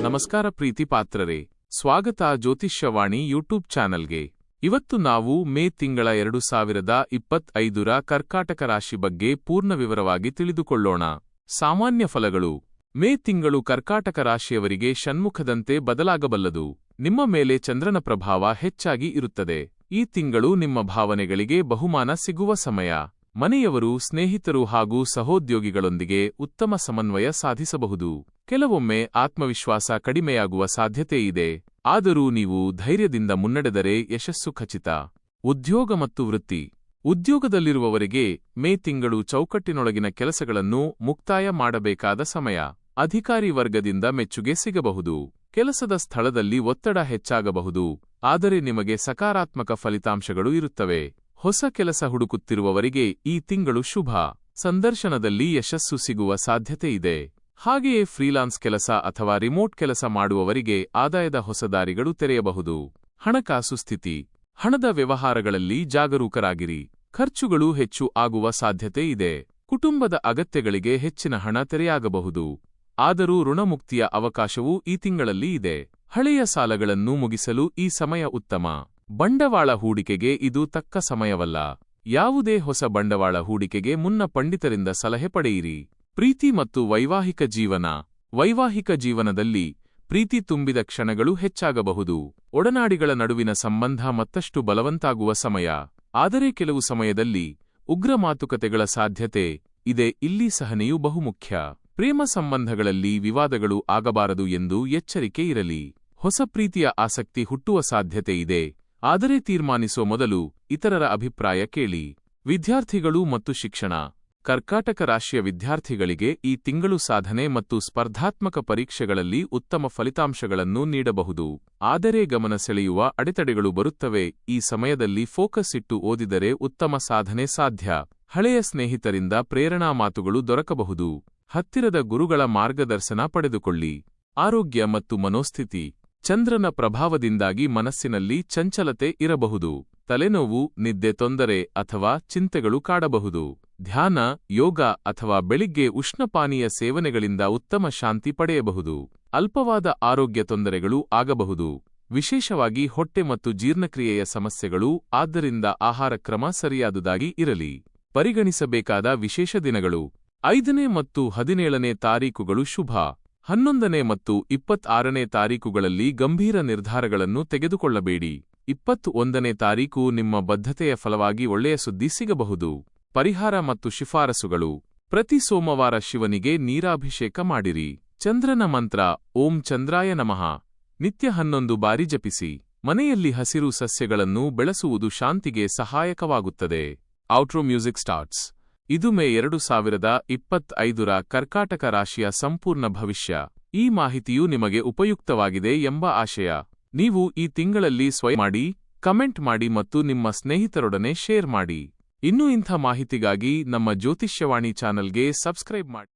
ನಮಸ್ಕಾರ ಪ್ರೀತಿ ಪಾತ್ರರೇ. ಸ್ವಾಗತ ಜ್ಯೋತಿಷ್ಯವಾಣಿ ಯೂಟ್ಯೂಬ್ ಚಾನಲ್ಗೆ. ಇವತ್ತು ನಾವು ಮೇ ತಿಂಗಳ ಎರಡು ಸಾವಿರದ ಇಪ್ಪತ್ತೈದರ ಕರ್ಕಾಟಕ ರಾಶಿ ಬಗ್ಗೆ ಪೂರ್ಣ ವಿವರವಾಗಿ ತಿಳಿದುಕೊಳ್ಳೋಣ. ಸಾಮಾನ್ಯ ಫಲಗಳು. ಮೇ ತಿಂಗಳು ಕರ್ಕಾಟಕ ರಾಶಿಯವರಿಗೆ ಷಣ್ಮುಖದಂತೆ ಬದಲಾಗಬಲ್ಲದು. ನಿಮ್ಮ ಮೇಲೆ ಚಂದ್ರನ ಪ್ರಭಾವ ಹೆಚ್ಚಾಗಿ ಇರುತ್ತದೆ. ಈ ತಿಂಗಳು ನಿಮ್ಮ ಭಾವನೆಗಳಿಗೆ ಬಹುಮಾನ ಸಿಗುವ ಸಮಯ. ಮನೆಯವರು ಸ್ನೇಹಿತರು ಹಾಗೂ ಸಹೋದ್ಯೋಗಿಗಳೊಂದಿಗೆ ಉತ್ತಮ ಸಮನ್ವಯ ಸಾಧಿಸಬಹುದು. ಕೆಲವೊಮ್ಮೆ ಆತ್ಮವಿಶ್ವಾಸ ಕಡಿಮೆಯಾಗುವ ಸಾಧ್ಯತೆ ಇದೆ. ಆದರೂ ನೀವು ಧೈರ್ಯದಿಂದ ಮುನ್ನಡೆದರೆ ಯಶಸ್ಸು ಖಚಿತ. ಉದ್ಯೋಗ ಮತ್ತು ವೃತ್ತಿ. ಉದ್ಯೋಗದಲ್ಲಿರುವವರಿಗೆ ಮೇ ತಿಂಗಳು ಚೌಕಟ್ಟಿನೊಳಗಿನ ಕೆಲಸಗಳನ್ನು ಮುಕ್ತಾಯ ಮಾಡಬೇಕಾದ ಸಮಯ. ಅಧಿಕಾರಿ ವರ್ಗದಿಂದ ಮೆಚ್ಚುಗೆ ಸಿಗಬಹುದು. ಕೆಲಸದ ಸ್ಥಳದಲ್ಲಿ ಒತ್ತಡ ಹೆಚ್ಚಾಗಬಹುದು. ಆದರೆ ನಿಮಗೆ ಸಕಾರಾತ್ಮಕ ಫಲಿತಾಂಶಗಳು ಇರುತ್ತವೆ. ಹೊಸ ಕೆಲಸ ಹುಡುಕುತ್ತಿರುವವರಿಗೆ ಈ ತಿಂಗಳು ಶುಭ. ಸಂದರ್ಶನದಲ್ಲಿ ಯಶಸ್ಸು ಸಿಗುವ ಸಾಧ್ಯತೆ ಇದೆ. ಹಾಗೆಯೇ ಫ್ರೀಲಾನ್ಸ್ ಕೆಲಸ ಅಥವಾ ರಿಮೋಟ್ ಕೆಲಸ ಮಾಡುವವರಿಗೆ ಆದಾಯದ ಹೊಸದಾರಿಗಳು ತೆರೆಯಬಹುದು. ಹಣಕಾಸು ಸ್ಥಿತಿ. ಹಣದ ವ್ಯವಹಾರಗಳಲ್ಲಿ ಜಾಗರೂಕರಾಗಿರಿ. ಖರ್ಚುಗಳು ಹೆಚ್ಚು ಆಗುವ ಸಾಧ್ಯತೆ ಇದೆ. ಕುಟುಂಬದ ಅಗತ್ಯಗಳಿಗೆ ಹೆಚ್ಚಿನ ಹಣ ತೆರೆಯಾಗಬಹುದು. ಆದರೂ ಋಣಮುಕ್ತಿಯ ಅವಕಾಶವೂ ಈ ತಿಂಗಳಲ್ಲಿ ಇದೆ. ಹಳೆಯ ಸಾಲಗಳನ್ನು ಮುಗಿಸಲು ಈ ಸಮಯ ಉತ್ತಮ. ಬಂಡವಾಳ ಹೂಡಿಕೆಗೆ ಇದು ತಕ್ಕ ಸಮಯವಲ್ಲ. ಯಾವುದೇ ಹೊಸ ಬಂಡವಾಳ ಹೂಡಿಕೆಗೆ ಮುನ್ನ ಪಂಡಿತರಿಂದ ಸಲಹೆ ಪಡೆಯಿರಿ. ಪ್ರೀತಿ ಮತ್ತು ವೈವಾಹಿಕ ಜೀವನ. ವೈವಾಹಿಕ ಜೀವನದಲ್ಲಿ ಪ್ರೀತಿ ತುಂಬಿದ ಕ್ಷಣಗಳು ಹೆಚ್ಚಾಗಬಹುದು. ಒಡನಾಡಿಗಳ ನಡುವಿನ ಸಂಬಂಧ ಮತ್ತಷ್ಟು ಬಲವಂತಾಗುವ ಸಮಯ. ಆದರೆ ಕೆಲವು ಸಮಯದಲ್ಲಿ ಉಗ್ರ ಮಾತುಕತೆಗಳ ಸಾಧ್ಯತೆ ಇದೆ, ಇಲ್ಲಿ ಸಹನೆಯು ಬಹುಮುಖ್ಯ. ಪ್ರೇಮ ಸಂಬಂಧಗಳಲ್ಲಿ ವಿವಾದಗಳು ಆಗಬಾರದು ಎಂದು ಎಚ್ಚರಿಕೆ ಇರಲಿ. ಹೊಸ ಪ್ರೀತಿಯ ಆಸಕ್ತಿ ಹುಟ್ಟುವ ಸಾಧ್ಯತೆ ಇದೆ. ಆದರೆ ತೀರ್ಮಾನಿಸುವ ಮೊದಲು ಇತರರ ಅಭಿಪ್ರಾಯ ಕೇಳಿ. ವಿದ್ಯಾರ್ಥಿಗಳು ಮತ್ತು ಶಿಕ್ಷಣ. ಕರ್ಕಾಟಕ ರಾಶಿಯ ವಿದ್ಯಾರ್ಥಿಗಳಿಗೆ ಈ ತಿಂಗಳು ಸಾಧನೆ ಮತ್ತು ಸ್ಪರ್ಧಾತ್ಮಕ ಪರೀಕ್ಷೆಗಳಲ್ಲಿ ಉತ್ತಮ ಫಲಿತಾಂಶಗಳನ್ನು ನೀಡಬಹುದು. ಆದರೆ ಗಮನ ಸೆಳೆಯುವ ಅಡೆತಡೆಗಳು ಬರುತ್ತವೆ. ಈ ಸಮಯದಲ್ಲಿ ಫೋಕಸ್ ಇಟ್ಟು ಓದಿದರೆ ಉತ್ತಮ ಸಾಧನೆ ಸಾಧ್ಯ. ಹಳೆಯ ಸ್ನೇಹಿತರಿಂದ ಪ್ರೇರಣಾ ಮಾತುಗಳು ದೊರಕಬಹುದು. ಹತ್ತಿರದ ಗುರುಗಳ ಮಾರ್ಗದರ್ಶನ ಪಡೆದುಕೊಳ್ಳಿ. ಆರೋಗ್ಯ ಮತ್ತು ಮನೋಸ್ಥಿತಿ. ಚಂದ್ರನ ಪ್ರಭಾವದಿಂದಾಗಿ ಮನಸ್ಸಿನಲ್ಲಿ ಚಂಚಲತೆ ಇರಬಹುದು. ತಲೆನೋವು, ನಿದ್ದೆ ತೊಂದರೆ ಅಥವಾ ಚಿಂತೆಗಳು ಕಾಡಬಹುದು. ಧ್ಯಾನ, ಯೋಗ ಅಥವಾ ಬೆಳಿಗ್ಗೆ ಉಷ್ಣಪಾನೀಯ ಸೇವನೆಗಳಿಂದ ಉತ್ತಮ ಶಾಂತಿ ಪಡೆಯಬಹುದು. ಅಲ್ಪವಾದ ಆರೋಗ್ಯ ತೊಂದರೆಗಳು ಆಗಬಹುದು. ವಿಶೇಷವಾಗಿ ಹೊಟ್ಟೆ ಮತ್ತು ಜೀರ್ಣಕ್ರಿಯೆಯ ಸಮಸ್ಯೆಗಳು, ಆದ್ದರಿಂದ ಆಹಾರ ಕ್ರಮ ಸರಿಯಾದುದಾಗಿ ಇರಲಿ. ಪರಿಗಣಿಸಬೇಕಾದ ವಿಶೇಷ ದಿನಗಳು. ಐದನೇ ಮತ್ತು ಹದಿನೇಳನೇ ತಾರೀಕುಗಳು ಶುಭ. ಹನ್ನೊಂದನೇ ಮತ್ತು ಇಪ್ಪತ್ತಾರನೇ ತಾರೀಕುಗಳಲ್ಲಿ ಗಂಭೀರ ನಿರ್ಧಾರಗಳನ್ನು ತೆಗೆದುಕೊಳ್ಳಬೇಡಿ. ಇಪ್ಪತ್ತು ಒಂದನೇ ತಾರೀಕು ನಿಮ್ಮ ಬದ್ಧತೆಯ ಫಲವಾಗಿ ಒಳ್ಳೆಯ ಸುದ್ದಿ ಸಿಗಬಹುದು. ಪರಿಹಾರ ಮತ್ತು ಶಿಫಾರಸುಗಳು. ಪ್ರತಿ ಸೋಮವಾರ ಶಿವನಿಗೆ ನೀರಾಭಿಷೇಕ ಮಾಡಿರಿ. ಚಂದ್ರನ ಮಂತ್ರ, ಓಂ ಚಂದ್ರಾಯ ನಮಃ. ನಿತ್ಯ ಹನ್ನೊಂದು ಬಾರಿ ಜಪಿಸಿ. ಮನೆಯಲ್ಲಿ ಹಸಿರು ಸಸ್ಯಗಳನ್ನು ಬೆಳೆಸುವುದು ಶಾಂತಿಗೆ ಸಹಾಯಕವಾಗುತ್ತದೆ. ಔಟ್ರೋ ಮ್ಯೂಸಿಕ್ ಸ್ಟಾರ್ಟ್ಸ್ ಇದು ಮೇ ಎರಡು ಸಾವಿರದ ಇಪ್ಪತ್ತೈದರ ಕರ್ಕಾಟಕ ರಾಶಿಯ ಸಂಪೂರ್ಣ ಭವಿಷ್ಯ. ಈ ಮಾಹಿತಿಯು ನಿಮಗೆ ಉಪಯುಕ್ತವಾಗಿದೆ ಎಂಬ ಆಶಯ. ನೀವು ಈ ತಿಂಗಳಲ್ಲಿ ಸ್ವಯಂ ಮಾಡಿ, ಕಮೆಂಟ್ ಮಾಡಿ ಮತ್ತು ನಿಮ್ಮ ಸ್ನೇಹಿತರೊಡನೆ ಶೇರ್ ಮಾಡಿ. ಇನ್ನೂ ಇಂಥ ಮಾಹಿತಿಗಾಗಿ ನಮ್ಮ ಜ್ಯೋತಿಷ್ಯವಾಣಿ ಚಾನಲ್ಗೆ ಸಬ್ಸ್ಕ್ರೈಬ್ ಮಾಡಿ.